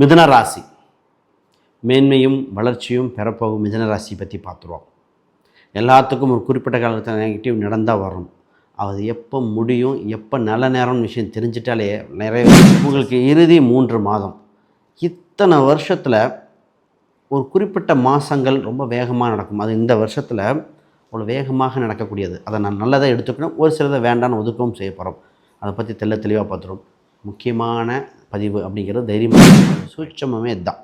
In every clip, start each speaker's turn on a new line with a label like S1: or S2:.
S1: மிதுன ராசி. மேன்மையும் வளர்ச்சியும் பெறப்போகும் மிதன ராசி பற்றி பார்த்துருவோம். எல்லாத்துக்கும் ஒரு குறிப்பிட்ட காலத்தில் நெகட்டிவ் நடந்தால் வரும். அது எப்போ முடியும் எப்போ நல்ல நேரம்னு விஷயம் தெரிஞ்சிட்டாலே நிறைய உங்களுக்கு இறுதி மூன்று மாதம். இத்தனை வருஷத்தில் ஒரு குறிப்பிட்ட மாதங்கள் ரொம்ப வேகமாக நடக்கும். அது இந்த வருஷத்தில் அவ்வளோ வேகமாக நடக்கக்கூடியது. அதை நான் நல்லதாக எடுத்துக்கணும் ஒரு சிலதை வேண்டான்னு ஒதுக்கவும் செய்ய போகிறோம் அதை பற்றி தெள்ள தெளிவாக பார்த்துருவோம். முக்கியமான பதிவு அப்படிங்கிறது தைரியமாக சூட்சமே இதுதான்.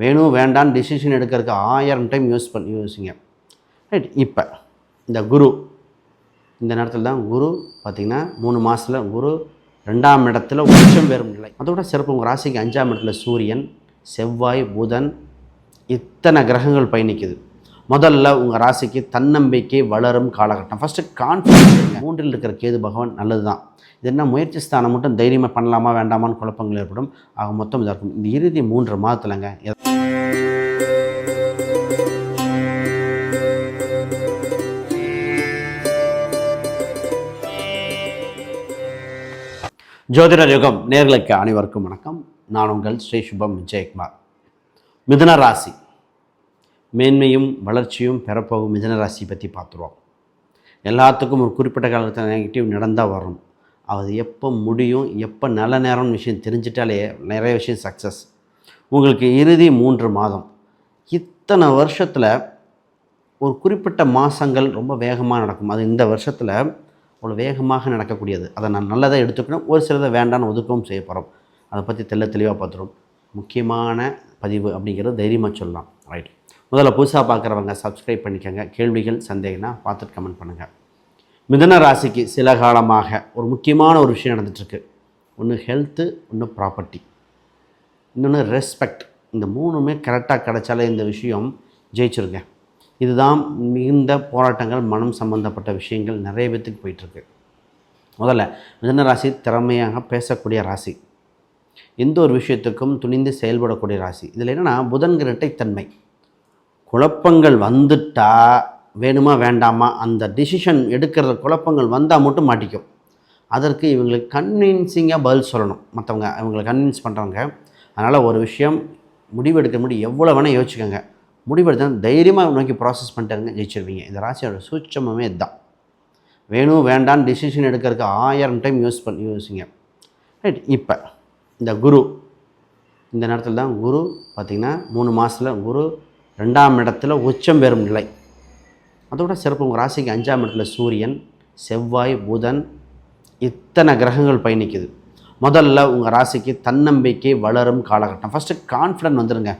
S1: வேணும் வேண்டான்னு டிசிஷன் எடுக்கிறதுக்கு ஆயிரம் டைம் யூஸ் பண்ணி யோசிங்க. ரைட் இப்போ இந்த குரு இந்த நேரத்தில் தான் குரு பார்த்திங்கன்னா மூணு மாதத்தில் குரு ரெண்டாம் இடத்துல உச்சம் பெறும் நிலை. அதோட சிறப்பு உங்கள் ராசிக்கு அஞ்சாம் இடத்துல சூரியன் செவ்வாய் புதன் இத்தனை கிரகங்கள் பயணிக்குது. முதல்ல உங்கள் ராசிக்கு தன்னம்பிக்கை வளரும் காலகட்டம். ஃபஸ்ட்டு கான்ஃபிடன்ஸ் மூன்றில் இருக்கிற கேது பகவான் நல்லது தான் இது என்ன முயற்சி ஸ்தானம் மட்டும் தைரியமாக பண்ணலாமா வேண்டாமான்னு குழப்பங்கள் ஏற்படும். ஆக மொத்தம் இதாக இருக்கும். இந்த இறுதி மூன்று மாதத்துலங்க ஜோதிடர் யுகம் நேர்களுக்கு அனைவருக்கும் வணக்கம். நான் உங்கள் ஸ்ரீ சுபம் விஜயகுமார். மிதுன ராசி. மேன்மையும் வளர்ச்சியும் பெறப்போகும் மிதனராசி பற்றி பார்த்துருவோம். எல்லாத்துக்கும் ஒரு குறிப்பிட்ட காலத்தில் நெகட்டிவ் நடந்தால் வரும். அது எப்போ முடியும் எப்போ நல்ல நேரம்னு விஷயம் தெரிஞ்சிட்டாலே நிறைய விஷயம் சக்ஸஸ் உங்களுக்கு இறுதி மூன்று மாதம். இத்தனை வருஷத்தில் ஒரு குறிப்பிட்ட மாதங்கள் ரொம்ப வேகமாக நடக்கும். அது இந்த வருஷத்தில் அவ்வளோ வேகமாக நடக்கக்கூடியது. அதை நான் நல்லதாக எடுத்துக்கணும் ஒரு சிலதை வேண்டான்னு ஒதுக்கவும் செய்ய போகிறோம் அதை பற்றி தெள்ள தெளிவாக பார்த்துருவோம். முக்கியமான பதிவு அப்படிங்கிறது தைரியமாக சொல்லலாம். ரைட். முதல்ல புதுசாக பார்க்குறவங்க சப்ஸ்கிரைப் பண்ணிக்கோங்க. கேள்விகள் சந்தேகம்னா பார்த்துட்டு கமெண்ட் பண்ணுங்கள் மிதன ராசிக்கு சில காலமாக ஒரு முக்கியமான ஒரு விஷயம் நடந்துகிட்ருக்கு ஒன்று ஹெல்த்து ஒன்று ப்ராப்பர்ட்டி இன்னொன்று ரெஸ்பெக்ட் இந்த மூணுமே கரெக்டாக கிடைச்சாலே இந்த விஷயம் ஜெயிச்சிருங்க. இதுதான் மிகுந்த போராட்டங்கள் மனம் சம்பந்தப்பட்ட விஷயங்கள் நிறைய பேத்துக்கு போயிட்டுருக்கு. முதல்ல மிதன ராசி திறமையாக பேசக்கூடிய ராசி. எந்த ஒரு விஷயத்துக்கும் துணிந்து செயல்படக்கூடிய ராசி. இதில் என்னென்னா புதன் இரட்டைத்தன்மை குழப்பங்கள் வந்துட்டா வேணுமா வேண்டாமா? அந்த டிசிஷன் எடுக்கிற குழப்பங்கள் வந்தால் மட்டும் மாட்டிக்கும். அதற்கு இவங்களுக்கு கன்வின்சிங்காக பதில் சொல்லணும். மற்றவங்க இவங்களை கன்வின்ஸ் பண்ணுறவங்க அதனால் ஒரு விஷயம் முடிவெடுக்க முடியும் எவ்வளோ வேணால் யோசிச்சுக்கோங்க. முடிவெடுத்தால் தைரியமாக நோக்கி ப்ராசஸ் பண்ணிட்டாருங்க ஜெயிச்சிருவீங்க. இந்த ராசியோட சூட்சமே இதுதான். வேணும் வேண்டான்னு டிசிஷன் எடுக்கிறதுக்கு ஆயிரம் டைம் யூஸ் பண்ணி யோசிங்க. ரைட் இப்போ இந்த குரு இந்த நேரத்தில் தான் குரு பார்த்திங்கன்னா மூணு மாதத்தில் குரு ரெண்டாம் இடத்துல உச்சம் பெறும் நிலை. அதோட சிறப்பு உங்கள் ராசிக்கு அஞ்சாம் இடத்துல சூரியன் செவ்வாய் புதன் இத்தனை கிரகங்கள் பயணிக்குது. முதல்ல உங்கள் ராசிக்கு தன்னம்பிக்கை வளரும் காலகட்டம். ஃபஸ்ட்டு கான்ஃபிடன்ட் வந்துடுங்க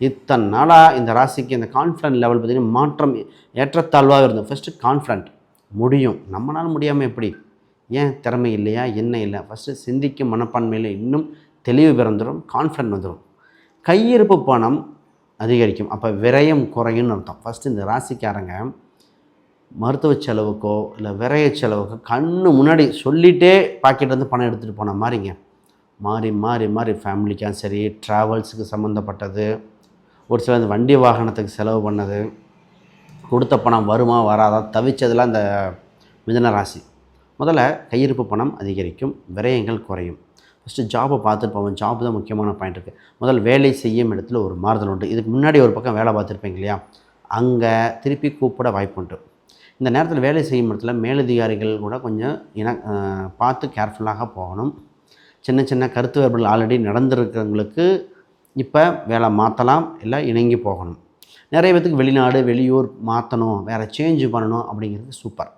S1: இத்தனை நாளாக இந்த ராசிக்கு இந்த கான்ஃபிடன்ட் லெவல் பார்த்திங்கன்னா மாற்றம் ஏற்றத்தாழ்வாக இருந்தது. ஃபஸ்ட்டு கான்ஃபிடன்ட் முடியும். நம்மளால் முடியாமல் எப்படி? ஏன் திறமை இல்லையா? என்ன இல்லை? ஃபஸ்ட்டு சிந்திக்கும் மனப்பான்மையில் இன்னும் தெளிவு பிறந்துடும் கான்ஃபிடன்ட் வந்துடும் கையிருப்பு பணம் அதிகரிக்கும். அப்போ விரயம் குறையும்னு அர்த்தம். ஃபஸ்ட்டு இந்த ராசிக்காரங்க மருத்துவ செலவுக்கோ இல்லை விரைய செலவுக்கோ கண்ணு முன்னாடி சொல்லிகிட்டே பாக்கெட்லேருந்து பணம் எடுத்துகிட்டு போன மாதிரிங்க மாறி மாறி மாறி ஃபேமிலிக்காக சரி ட்ராவல்ஸுக்கு சம்மந்தப்பட்டது ஒரு சில இந்த வண்டி வாகனத்துக்கு செலவு பண்ணது. கொடுத்த பணம் வருமா வராதா தவிச்சதெல்லாம் இந்த மிதன ராசி. முதல்ல கையிருப்பு பணம் அதிகரிக்கும் விரயங்கள் குறையும். ஃபஸ்ட்டு ஜாபை பார்த்துட்டு போவோம். ஜாப் தான் முக்கியமான பாயிண்ட் இருக்குது முதல் வேலை செய்யும் இடத்துல ஒரு மாறுதல் உண்டு. இதுக்கு முன்னாடி ஒரு பக்கம் வேலை பார்த்துருப்பீங்க இல்லையா? அங்கே திருப்பி கூப்பிட வாய்ப்பு உண்டு. இந்த நேரத்தில் வேலை செய்யும் இடத்துல மேலதிகாரிகள் கூட கொஞ்சம் இன பார்த்து கேர்ஃபுல்லாக போகணும். சின்ன சின்ன கருத்து வேறுபாடுகள் ஆல்ரெடி நடந்திருக்கிறவங்களுக்கு இப்போ வேலை மாற்றலாம் இல்லை இணங்கி போகணும். நிறைய பேத்துக்கு வெளிநாடு வெளியூர் மாற்றணும் வேறு சேஞ்சு பண்ணணும் அப்படிங்கிறது சூப்பர்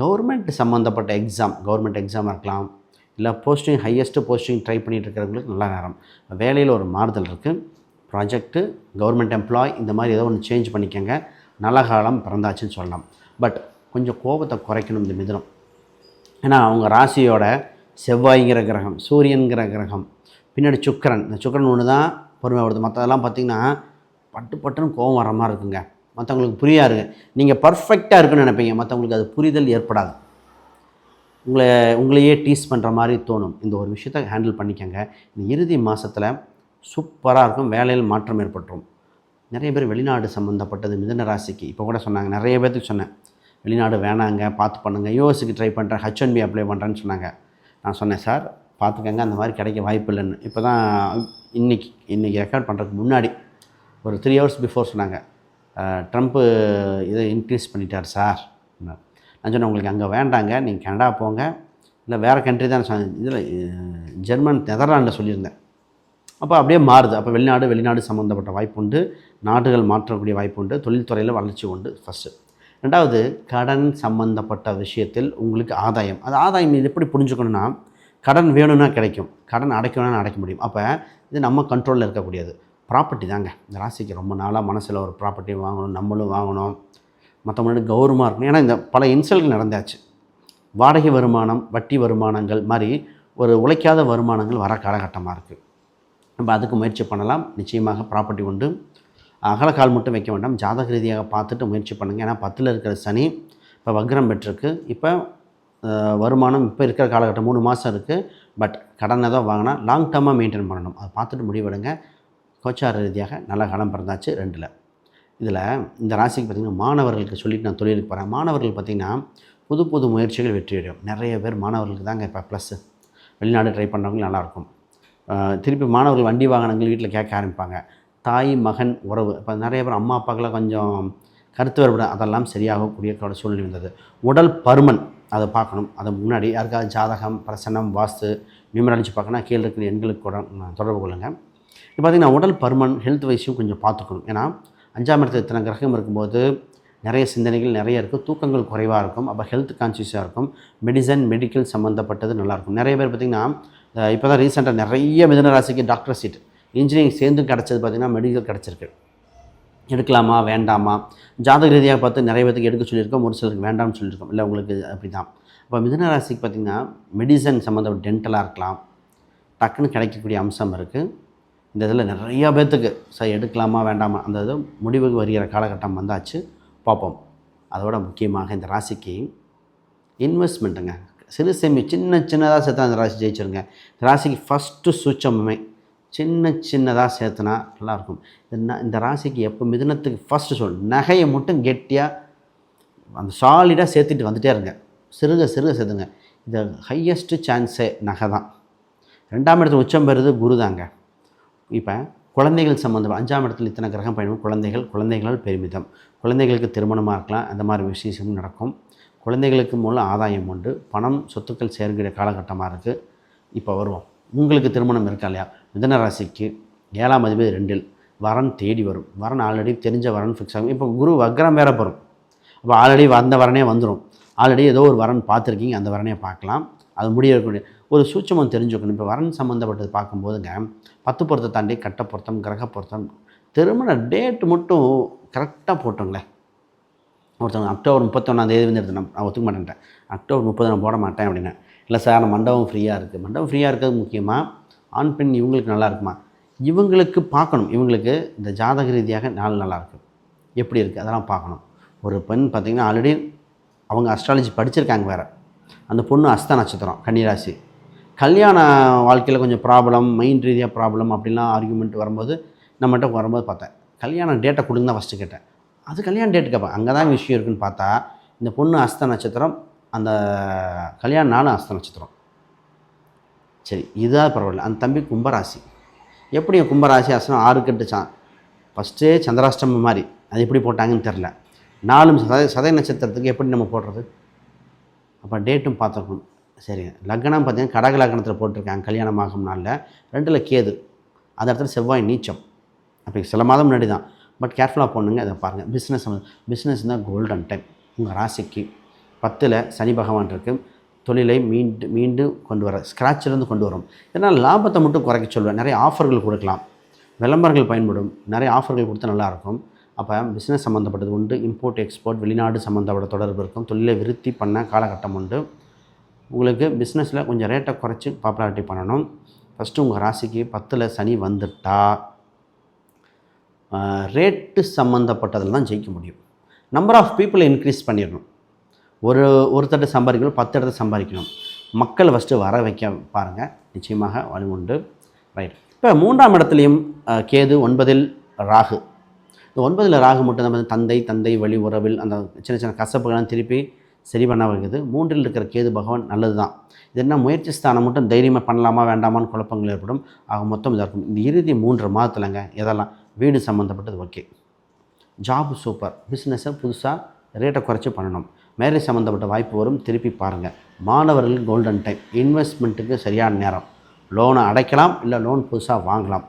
S1: கவர்மெண்ட் சம்மந்தப்பட்ட எக்ஸாம் கவர்மெண்ட் எக்ஸாமாக இருக்கலாம். இல்லை போஸ்டிங் ஹையஸ்ட்டு போஸ்டிங் ட்ரை பண்ணிகிட்டு இருக்கிறவங்களுக்கு நல்ல நேரம். வேலையில் ஒரு மாறுதல் இருக்குது ப்ராஜெக்ட்டு கவர்மெண்ட் எம்ப்ளாய் இந்த மாதிரி ஏதோ ஒன்று சேஞ்ச் பண்ணிக்கோங்க. நல்ல காலம் பிறந்தாச்சுன்னு சொல்லலாம். பட் கொஞ்சம் கோபத்தை குறைக்கணும் இந்த மிதனம். ஏன்னா அவங்க ராசியோட செவ்வாய்ங்கிற கிரகம் சூரியன்கிற கிரகம் பின்னாடி சுக்கரன். இந்த சுக்கரன் ஒன்று தான் பொறுமை வருது. மற்றதெல்லாம் பார்த்திங்கன்னா பட்டு பட்டுன்னு கோபம் வர மாதிரி இருக்குங்க. மற்றவங்களுக்கு புரியாது. நீங்கள் பர்ஃபெக்டாக இருக்குன்னு நினைப்பீங்க. மற்றவங்களுக்கு அது புரிதல் ஏற்படாது. உங்களை உங்களையே டீஸ் பண்ணுற மாதிரி தோணும். இந்த ஒரு விஷயத்தை ஹேண்டில் பண்ணிக்கோங்க. இந்த இறுதி மாதத்தில் சூப்பராக இருக்கும். வேலையில் மாற்றம் ஏற்பட்டுரும். நிறைய பேர் வெளிநாடு சம்மந்தப்பட்டது மிதன ராசிக்கு. இப்போ கூட சொன்னாங்க. நிறைய பேர்த்துக்கு சொன்னேன். வெளிநாடு வேணாங்க பார்த்து பண்ணுங்கள் யூஎஸ்க்கு ட்ரை பண்ணுறேன் ஹெச்என்பி அப்ளை பண்ணுறேன்னு சொன்னாங்க. நான் சொன்னேன் சார் பார்த்துக்கங்க. அந்த மாதிரி கிடைக்க வாய்ப்பு இல்லைன்னு. இப்போ தான் இன்றைக்கி இன்றைக்கி ரெக்கார்ட் பண்ணுறதுக்கு முன்னாடி ஒரு த்ரீ ஹவர்ஸ் பிஃபோர் சொன்னாங்க. ட்ரம்ப்பு இதை இன்க்ரீஸ் பண்ணிட்டார் சார். நான் சொன்னேன் உங்களுக்கு அங்கே வேண்டாங்க நீங்கள் கனடா போங்க. இல்லை வேறு கண்ட்ரி தான் இதில் ஜெர்மன் நெதர்லாண்டில் சொல்லியிருந்தேன். அப்போ அப்படியே மாறுது. அப்போ வெளிநாடு வெளிநாடு சம்மந்தப்பட்ட வாய்ப்பு உண்டு நாடுகள் மாற்றக்கூடிய வாய்ப்பு உண்டு தொழில்துறையில் வளர்ச்சி உண்டு ஃபஸ்ட்டு ரெண்டாவது கடன் சம்மந்தப்பட்ட விஷயத்தில் உங்களுக்கு ஆதாயம். அது ஆதாயம் இது எப்படி புரிஞ்சுக்கணும்னா கடன் வேணும்னா கிடைக்கும். கடன் அடைக்கணும்னா அடைக்க முடியும். அப்போ இது நம்ம கண்ட்ரோலில் இருக்கக்கூடியது. ப்ராப்பர்ட்டி தாங்க. இந்த ராசிக்கு ரொம்ப நாளாக மனசில் ஒரு ப்ராப்பர்ட்டி வாங்கணும் நம்மளும் வாங்கணும். மற்றவங்களோட கௌரவமாக இருக்கணும். ஏன்னா இந்த பல இன்சல்கள் நடந்தாச்சு. வாடகை வருமானம் வட்டி வருமானங்கள் மாதிரி ஒரு உழைக்காத வருமானங்கள் வர காலகட்டமாக இருக்குது நம்ம அதுக்கு முயற்சி பண்ணலாம். நிச்சயமாக ப்ராப்பர்ட்டி உண்டு. அகலக்கால் மட்டும் வைக்க வேண்டாம். ஜாதக ரீதியாக பார்த்துட்டு முயற்சி பண்ணுங்கள் ஏன்னா பத்தில் இருக்கிற சனி இப்போ வக்ரம் பெற்றிருக்கு. இப்போ வருமானம் இப்போ இருக்கிற காலகட்டம் மூணு மாதம் இருக்குது பட் கடனை தான் வாங்கினா லாங் டர்மாக மெயின்டைன் பண்ணணும். அதை பார்த்துட்டு முடிவெடுங்க. கோச்சார ரீதியாக நல்ல காலம் பிறந்தாச்சு. ரெண்டில். இதில் இந்த ராசிக்கு பார்த்திங்கன்னா மாணவர்களுக்கு சொல்லிட்டு நான் தொழிலுக்கு போகிறேன். மாணவர்கள் பார்த்திங்கன்னா புது புது முயற்சிகள் வெற்றியடையும் நிறைய பேர் மாணவர்களுக்கு தாங்க இப்போ ப்ளஸ்ஸு வெளிநாடு ட்ரை பண்ணுறவங்க நல்லாயிருக்கும். திருப்பி மாணவர்கள் வண்டி வாகனங்கள் வீட்டில் கேட்க ஆரம்பிப்பாங்க. தாய் மகன் உறவு. இப்போ நிறைய பேர் அம்மா அப்பாக்கெல்லாம் கொஞ்சம் கருத்து வேறுபடும் அதெல்லாம் சரியாகக்கூடிய சூழ்நிலை வந்தது. உடல் பருமன் அதை பார்க்கணும். அதை முன்னாடி யாருக்காவது ஜாதகம் பிரசனம் வாஸ்து நியூமராலஜி பார்க்கணும் கீழே இருக்கிற எண்களுக்கு கூட தொடர்பு கொள்ளுங்கள் இப்போ பார்த்திங்கன்னா உடல் பருமன் ஹெல்த் வைஸும் கொஞ்சம் பார்த்துக்கணும். ஏன்னா அஞ்சாம் இடத்துல இத்தனை கிரகம் இருக்கும்போது நிறைய சிந்தனைகள் நிறைய இருக்குது தூக்கங்கள் குறைவாக இருக்கும் அப்போ ஹெல்த் கான்சியஸாக இருக்கும் மெடிசன் மெடிக்கல் சம்மந்தப்பட்டது நல்லாயிருக்கும் நிறைய பேர் பார்த்திங்கன்னா இப்போ தான் ரீசெண்டாக நிறைய மிதனராசிக்கு டாக்டர் சீட் இன்ஜினியரிங் சேர்ந்து கிடச்சது பார்த்திங்கன்னா மெடிக்கல் கிடச்சிருக்கு. எடுக்கலாமா வேண்டாமா? ஜாதக ரீதியாக பார்த்து நிறைய பேத்துக்கு எடுக்க சொல்லியிருக்கோம் ஒரு சிலருக்கு வேண்டாம்னு சொல்லியிருக்கோம். இல்லை உங்களுக்கு அப்படி தான் இப்போ மிதனராசிக்கு பார்த்திங்கன்னா மெடிசன் சம்மந்தப்பட்ட டென்டலாக இருக்கலாம் டக்குன்னு கிடைக்கக்கூடிய அம்சம் இருக்குது இந்த இதில் நிறையா பேர்த்துக்கு சார் எடுக்கலாமா வேண்டாமா? அந்த இது முடிவுக்கு வருகிற காலகட்டம் வந்தாச்சு. பார்ப்போம். அதோட முக்கியமாக இந்த ராசிக்கு இன்வெஸ்ட்மெண்ட்டுங்க சிறு சேமி சின்ன சின்னதாக சேர்த்தா அந்த ராசி ஜெயிச்சிருங்க. இந்த ராசிக்கு ஃபஸ்ட்டு சூட்சமுமே சின்ன சின்னதாக சேர்த்துனா நல்லாயிருக்கும். இந்த இந்த ராசிக்கு எப்போ மிதனத்துக்கு ஃபஸ்ட்டு சொல் நகையை மட்டும் கெட்டியாக அந்த சாலிடாக சேர்த்துட்டு வந்துட்டே இருங்க. சிறுக சிறுக சேர்த்துங்க. இந்த ஹையஸ்ட்டு சான்ஸே நகை தான். ரெண்டாம் இடத்துல உச்சம் பெறுது குரு தாங்க. இப்போ குழந்தைகள் சம்மந்தம் அஞ்சாம் இடத்துல இத்தனை கிரகம் பயணம் குழந்தைகள் குழந்தைகளால் பெருமிதம். குழந்தைகளுக்கு திருமணமாக இருக்கலாம். அந்த மாதிரி விசேஷமும் நடக்கும். குழந்தைகளுக்கு மூலம் ஆதாயம் உண்டு. பணம் சொத்துக்கள் சேர்க்கிற காலகட்டமாக இருக்குது இப்போ வருவோம். உங்களுக்கு திருமணம் இருக்கா இல்லையா? மிதன ராசிக்கு ஏழாம் அதிபதி ரெண்டில் வரன் தேடி வரும். வரன் ஆல்ரெடி தெரிஞ்ச வரன் ஃபிக்ஸ் ஆகும். இப்போ குரு வக்ரம் வேற போகிறோம் அப்போ ஆல்ரெடி வந்த வரனே வந்துடும் ஆல்ரெடி ஏதோ ஒரு வரன் பார்த்துருக்கீங்க. அந்த வரனே பார்க்கலாம். அது முடியக்கூடிய ஒரு சூட்சமம் தெரிஞ்சுக்கணும். இப்போ வரன் சம்மந்தப்பட்டது பார்க்கும்போதுங்க பத்து பொருத்தத்தை தாண்டி கட்ட பொருத்தம் கிரக பொருத்தம் திருமண டேட் மட்டும் கரெக்டாக போட்டோங்களேன். ஒருத்தவங்க அக்டோபர் முப்பத்தொன்னாம் தேதி வந்து எடுத்து நான் நான் ஒத்துக்க மாட்டேன்ட்டேன். அக்டோபர் முப்பது நான் போட மாட்டேன் அப்படின்னா இல்லை சார் நான் மண்டபம் ஃப்ரீயாக இருக்குது மண்டபம் ஃப்ரீயாக இருக்கிறது முக்கியமாக ஆண் பெண் இவங்களுக்கு நல்லா இருக்குமா? இவங்களுக்கு பார்க்கணும். இவங்களுக்கு இந்த ஜாதக ரீதியாக நாள் நல்லாயிருக்கு எப்படி இருக்குது அதெல்லாம் பார்க்கணும். ஒரு பெண் பார்த்திங்கன்னா ஆல்ரெடி அவங்க அஸ்ட்ராலஜி படிச்சிருக்காங்க வேறு. அந்த பொண்ணு அஸ்த நட்சத்திரம் கன்னிராசி. கல்யாண வாழ்க்கையில் கொஞ்சம் ப்ராப்ளம் மைண்ட் ரீதியாக ப்ராப்ளம் அப்படிலாம் ஆர்குமெண்ட் வரும்போது நம்மகிட்ட வரும்போது பார்த்தேன். கல்யாணம் டேட்டை கொடுங்க தான் ஃபஸ்ட்டு கேட்டேன். அது கல்யாண டேட்டு கேட்பேன் அங்கே தான் விஷயம் இருக்குன்னு பார்த்தா இந்த பொண்ணு அஸ்த நட்சத்திரம் அந்த கல்யாண நாளும் அஸ்த நட்சத்திரம். சரி இதாக பரவாயில்ல. அந்த தம்பி கும்பராசி. எப்படி கும்பராசி அஸ்தம் ஆறு கட்டு சா ஃபஸ்ட்டே சந்திராஷ்டமம் மாதிரி. அது எப்படி போட்டாங்கன்னு தெரில நாலும் சதய சதய நட்சத்திரத்துக்கு எப்படி நம்ம போடுறது? அப்போ டேட்டும் பார்த்துருக்கணும். சரிங்க. லக்னம் பார்த்தீங்கன்னா கடக லக்னத்தில் போட்டிருக்காங்க. கல்யாணமாகும் நாளில். ரெண்டில் கேது. அந்த இடத்துல செவ்வாய் நீச்சம். அப்படி சில மாதம் முன்னாடி தான் பட் கேர்ஃபுல்லாக போகணுங்க. அதை பாருங்கள் பிஸ்னஸ் பிஸ்னஸ் தான் கோல்டன் டைம். உங்கள் ராசிக்கு பத்தில் சனி பகவான் இருக்குது தொழிலை மீண்டு மீண்டும் கொண்டு வர ஸ்க்ராட்சிலேருந்து கொண்டு வரும். ஏன்னா லாபத்தை மட்டும் குறைக்க சொல்லுவேன். நிறைய ஆஃபர்கள் கொடுக்கலாம். விளம்பரங்கள் பயன்படும். நிறைய ஆஃபர்கள் கொடுத்தா நல்லாயிருக்கும் அப்போ பிஸ்னஸ் சம்மந்தப்பட்டது உண்டு. இம்போர்ட் எக்ஸ்போர்ட் வெளிநாடு சம்மந்தப்பட்ட தொடர்பு இருக்கும். தொழிலை விருத்தி பண்ண காலகட்டம் உண்டு. உங்களுக்கு பிஸ்னஸில் கொஞ்சம் ரேட்டை குறைச்சி பாப்புலாரிட்டி பண்ணணும். ஃபஸ்ட்டு உங்கள் ராசிக்கு பத்தில் சனி வந்துட்டா ரேட்டு சம்மந்தப்பட்டதில் தான் ஜெயிக்க முடியும். நம்பர் ஆஃப் பீப்புளை இன்க்ரீஸ் பண்ணிடணும். ஒரு ஒருத்தட்ட சம்பாதிக்கணும் பத்து இடத்த சம்பாதிக்கணும். மக்களை ஃபஸ்ட்டு வர வைக்க பாருங்கள் நிச்சயமாக வழி உண்டு ரைட் இப்போ மூன்றாம் இடத்துலையும் கேது ஒன்பதில் ராகு. இந்த ஒன்பதில் ராகு மட்டும் நம்ம தந்தை தந்தை வழி உறவில் அந்த சின்ன சின்ன கசப்புகள்லாம் திருப்பி சரி பண்ண வைக்குது மூன்றில் இருக்கிற கேது பகவான் நல்லது தான் இது என்ன? முயற்சி ஸ்தானம் மட்டும் தைரியமாக பண்ணலாமா வேண்டாமான்னு குழப்பங்கள் ஏற்படும். ஆக மொத்தம் இதாக இருக்கும் இந்த இறுதி மூன்று மாதத்துலங்க இதெல்லாம் வீடு சம்மந்தப்பட்டது ஓகே. ஜாப் சூப்பர் பிஸ்னஸை புதுசாக ரேட்டை குறைச்சி பண்ணணும். மேரேஜ் சம்மந்தப்பட்ட வாய்ப்பு வரும். திருப்பி பாருங்கள் மாணவர்கள் கோல்டன் டைம் இன்வெஸ்ட்மெண்ட்டுக்கு சரியான நேரம். லோனை அடைக்கலாம் இல்லை லோன் புதுசாக வாங்கலாம்.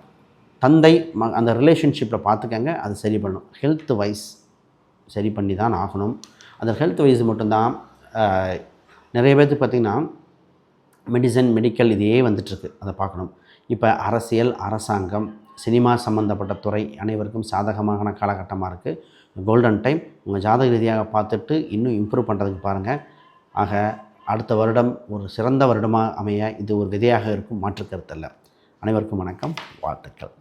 S1: தந்தை ம அந்த ரிலேஷன்ஷிப்பில் பார்த்துக்கங்க. அது சரி பண்ணணும் ஹெல்த் வைஸ் சரி பண்ணி தான் ஆகணும். அந்த ஹெல்த் வைஸ் மட்டும்தான் நிறைய பேர்த்துக்கு பார்த்திங்கன்னா மெடிசன் மெடிக்கல் இதையே வந்துட்டுருக்கு. அதை பார்க்கணும். இப்போ அரசியல் அரசாங்கம் சினிமா சம்மந்தப்பட்ட துறை அனைவருக்கும் சாதகமான காலகட்டமாக இருக்குது கோல்டன் டைம் உங்கள் ஜாதக ரீதியாக பார்த்துட்டு இன்னும் இம்ப்ரூவ் பண்ணுறதுக்கு பாருங்கள் ஆக அடுத்த வருடம் ஒரு சிறந்த வருடமாக அமைய இது ஒரு விதையாக இருக்கும். மாற்றுக்கருத்தல்ல. அனைவருக்கும் வணக்கம். வாழ்த்துக்கள்.